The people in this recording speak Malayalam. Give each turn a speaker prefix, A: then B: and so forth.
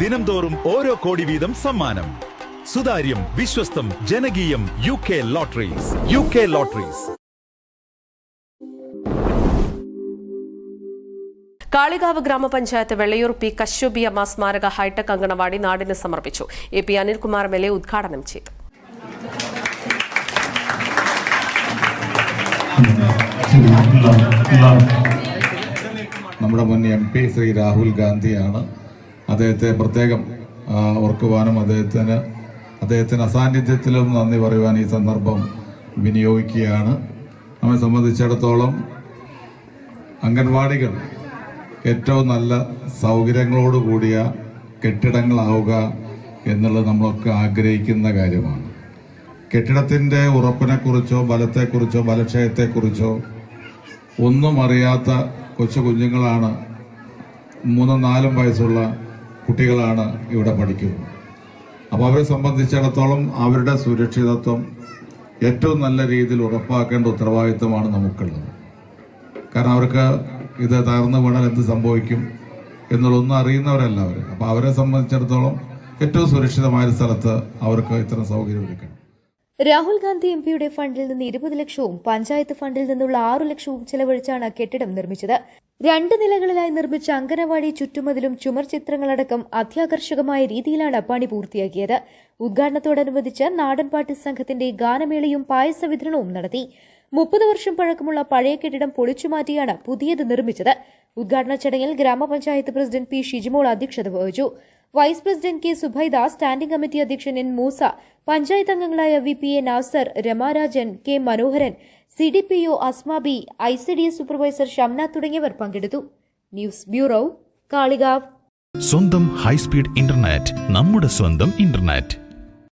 A: ദിനംതോറും ഓരോ കോടി വീതം സമ്മാനം. സുതാര്യം വിശ്വസ്തം ജനകീയം U K lotteries. U K lotteries.
B: Kalikavu ഗ്രാമപഞ്ചായത്ത് വെള്ളയൂർ പി കശ്യപിയമ്മ സ്മാരക ഹൈടെക് അങ്കണവാടി നാടിന് സമർപ്പിച്ചു. A P Anilkumar M L A ഉദ്ഘാടനം ചെയ്തു.
C: നമ്മുടെ മുൻ എം പി ശ്രീ രാഹുൽ ഗാന്ധിയാണ് അദ്ദേഹത്തെ പ്രത്യേകം ഓർക്കുവാനും അദ്ദേഹത്തിന് അദ്ദേഹത്തിന് അസാന്നിധ്യത്തിലും നന്ദി പറയുവാൻ ഈ സന്ദർഭം വിനിയോഗിക്കുകയാണ്. നമ്മെ സംബന്ധിച്ചിടത്തോളം അംഗൻവാടികൾ ഏറ്റവും നല്ല സൗകര്യങ്ങളോട് കൂടിയ കെട്ടിടങ്ങളാവുക എന്നുള്ളത് നമ്മളൊക്കെ ആഗ്രഹിക്കുന്ന കാര്യമാണ്. കെട്ടിടത്തിന്റെ ഉറപ്പിനെക്കുറിച്ചോ ബലത്തെക്കുറിച്ചോ ബലക്ഷയത്തെക്കുറിച്ചോ ഒന്നും അറിയാത്ത കൊച്ചു കുഞ്ഞുങ്ങളാണ് മൂന്നും നാലും വയസ്സുള്ള കുട്ടികളാണ് ഇവിടെ പഠിക്കുന്നത്. അപ്പോൾ അവരെ സംബന്ധിച്ചിടത്തോളം അവരുടെ സുരക്ഷിതത്വം ഏറ്റവും നല്ല രീതിയിൽ ഉറപ്പാക്കേണ്ട ഉത്തരവാദിത്വമാണ് നമുക്കുള്ളത്. കാരണം അവർക്ക് ഇത് തകർന്നു വീണാൽ എന്ത് സംഭവിക്കും എന്നുള്ളതൊന്നും അറിയുന്നവരല്ല അവർ അപ്പോൾ അവരെ സംബന്ധിച്ചിടത്തോളം ഏറ്റവും സുരക്ഷിതമായ സ്ഥലത്ത് അവർക്ക് ഇത്തരം സൗകര്യം ഒരുക്കണം.
D: രാഹുൽ ഗാന്ധി എം പിയുടെ ഫണ്ടിൽ നിന്ന് ഇരുപത് ലക്ഷവും പഞ്ചായത്ത് ഫണ്ടിൽ നിന്നുള്ള ആറു ലക്ഷവും ചെലവഴിച്ചാണ് കെട്ടിടം നിർമ്മിച്ചത്. രണ്ട് നിലകളിലായി നിർമ്മിച്ച അങ്കനവാടി ചുറ്റുമതിലും ചുമർ ചിത്രങ്ങളടക്കം അത്യാകർഷകമായ രീതിയിലാണ് പണി പൂർത്തിയാക്കിയത്. ഉദ്ഘാടനത്തോടനുബന്ധിച്ച് നാടൻപാട്ട് സംഘത്തിന്റെ ഗാനമേളയും പായസ വിതരണവും നടത്തി. മുപ്പത് വർഷം പഴക്കമുള്ള പഴയ കെട്ടിടം പൊളിച്ചുമാറ്റിയാണ് പുതിയത് നിർമ്മിച്ചത്. ഉദ്ഘാടന ചടങ്ങിൽ ഗ്രാമപഞ്ചായത്ത് പ്രസിഡന്റ് പി ഷിജിമോൾ അധ്യക്ഷത വഹിച്ചു. Vice president K Zubaida standing committee അധ്യക്ഷൻ എൻ മൂസ പഞ്ചായത്ത് അംഗങ്ങളായ V P A Nasar Ramarajan K Manoharan C D P O Asmabi I C D S supervisor Shamna തുടങ്ങിയവർ പങ്കെടുത്തു. News bureau Kalikavu.
E: സ്വന്തം ഹൈസ്പീഡ് ഇന്റർനെറ്റ് നമ്മുടെ സ്വന്തം ഇന്റർനെറ്റ്.